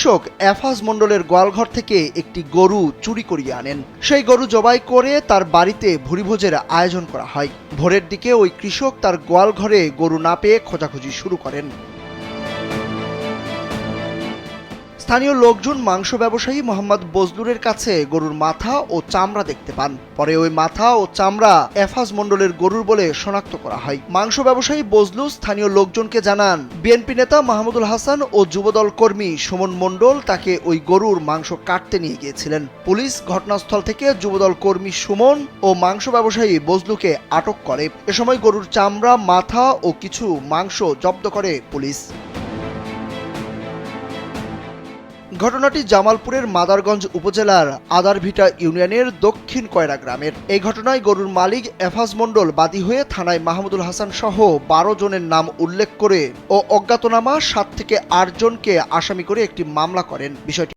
কৃষক এফাজ মণ্ডলের গোয়ালঘর থেকে একটি গরু চুরি করিয়ে আনেন। সেই গরু জবাই করে তার বাড়িতে ভুরিভোজের আয়োজন করা হয়। ভোরের দিকে ওই কৃষক তার গোয়ালঘরে গরু না পেয়ে খোঁজাখুঁজি শুরু করেন। স্থানীয় লোকজন, মাংস ব্যবসায়ী মোহাম্মদ বজলুরের কাছে গরুর মাথা ও চামড়া দেখতে পান। পরে ওই মাথা ও চামড়া এফাজ মণ্ডলের গরুর বলে শনাক্ত করা হয়। মাংস ব্যবসায়ী বজলু স্থানীয় লোকজনকে জানান, বিএনপি নেতা মাহমুদুল হাসান ও যুবদল কর্মী সুমন মণ্ডল তাকে ওই গরুর মাংস কাটতে নিয়ে গিয়েছিলেন। পুলিশ ঘটনাস্থল থেকে যুবদল কর্মী সুমন ও মাংস ব্যবসায়ী বজলুকে আটক করে। এ সময় গরুর চামড়া, মাথা ও কিছু মাংস জব্দ করে পুলিশ। ঘটনাটি জামালপুরের মাদারগঞ্জ উপজেলার আদারভিটা ইউনিয়নের দক্ষিণ কয়রা গ্রামের। এই ঘটনায় গরুর মালিক এফাজ মণ্ডল বাদী হয়ে থানায় মাহমুদুল হাসান সহ বারো জনের নাম উল্লেখ করে ও অজ্ঞাতনামা সাত থেকে আট জনকে আসামি করে একটি মামলা করেন। বিষয়টি